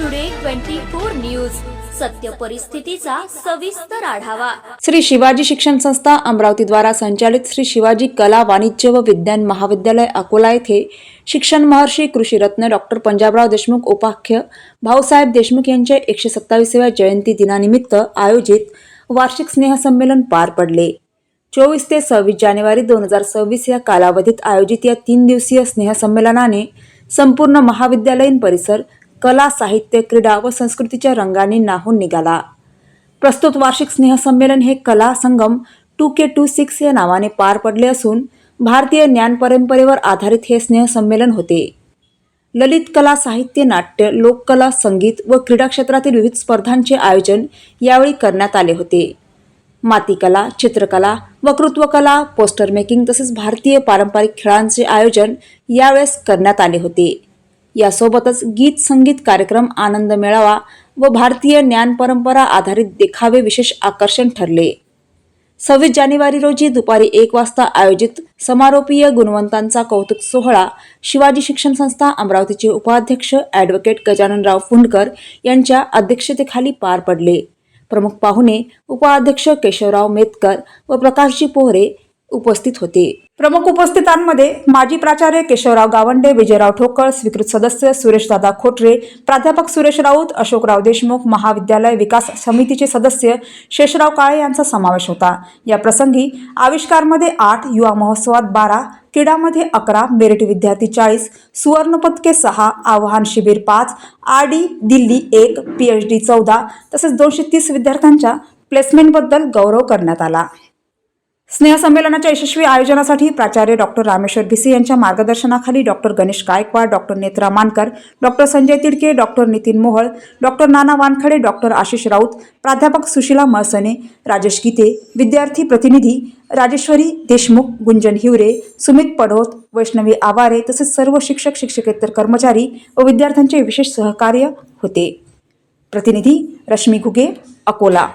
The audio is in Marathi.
टुडे ट्वेंटी फोर न्यूज सत्य परिस्थितीचा सविस्तर आढावा. श्री शिवाजी शिक्षण संस्था अमरावती द्वारा संचालित श्री शिवाजी कला वाणिज्य व विज्ञान महाविद्यालय अकोला येथे शिक्षण महर्षी कृषीरत्न डॉक्टर पंजाबराव देशमुख उपाख्य भाऊसाहेब देशमुख यांच्या एकशे सत्तावीसव्या जयंती दिनानिमित्त आयोजित वार्षिक स्नेहसंमेलन पार पडले. चोवीस ते सव्वीस जानेवारी दोन हजार सव्वीस या कालावधीत आयोजित या तीन दिवसीय स्नेहसंमेलनाने संपूर्ण महाविद्यालयीन परिसर कला साहित्य क्रीडा व संस्कृतीच्या रंगाने नाहून निघाला. प्रस्तुत वार्षिक स्नेहसंमेलन हे Kala Sangam two K two six या नावाने पार पडले असून भारतीय ज्ञान परंपरेवर आधारित हे स्नेहसंमेलन होते. ललित कला साहित्य नाट्य लोककला संगीत व क्रीडा क्षेत्रातील विविध स्पर्धांचे आयोजन यावेळी करण्यात आले होते. मातीकला चित्रकला वक्तृत्वकला पोस्टर मेकिंग तसेच भारतीय पारंपरिक खेळांचे आयोजन यावेळेस करण्यात आले होते. यासोबतच गीत संगीत कार्यक्रम आनंद मेळावा व भारतीय ज्ञान परंपरा आधारित देखावे विशेष आकर्षण ठरले. सव्वीस जानेवारी रोजी दुपारी एक वाजता आयोजित समारोपीय गुणवंतांचा कौतुक सोहळा शिवाजी शिक्षण संस्था अमरावतीचे उपाध्यक्ष ॲडव्होकेट गजाननराव फुंडकर यांच्या अध्यक्षतेखाली पार पडले. प्रमुख पाहुणे उपाध्यक्ष केशवराव मेतकर व प्रकाशजी पोहरे उपस्थित होते. प्रमुख उपस्थितांमध्ये माजी प्राचार्य केशवराव गावंडे विजयराव ठोकळ स्वीकृत सदस्य सुरेशदादा खोटरे प्राध्यापक सुरेश राऊत अशोकराव देशमुख महाविद्यालय विकास समितीचे सदस्य शेषराव काळे यांचा समावेश होता. या प्रसंगी आविष्कारमध्ये आठ युवा महोत्सवात बारा क्रीडामध्ये अकरा मेरिट विद्यार्थी चाळीस सुवर्णपदके सहा आव्हान शिबिर पाच आर डी दिल्ली एक पी एच डी चौदा तसेच दोनशे तीस विद्यार्थ्यांच्या प्लेसमेंटबद्दल गौरव करण्यात आला. स्नेहसंमेलनाच्या यशस्वी आयोजनासाठी प्राचार्य डॉक्टर रामेश्वर भिसे यांच्या मार्गदर्शनाखाली doctor Ganesh Gaikwad doctor Netra Mankar doctor Sanjay Tidke doctor Nitin Mohal doctor Nana Wankhade doctor Ashish Raut प्राध्यापक सुशिला मळसने राजेश गीते विद्यार्थी प्रतिनिधी राजेश्वरी देशमुख गुंजन हिवरे सुमित पडोत वैष्णवी आवारे तसेच सर्व शिक्षक शिक्षकेतर कर्मचारी व विद्यार्थ्यांचे विशेष सहकार्य होते. प्रतिनिधी रश्मी घुगे अकोला.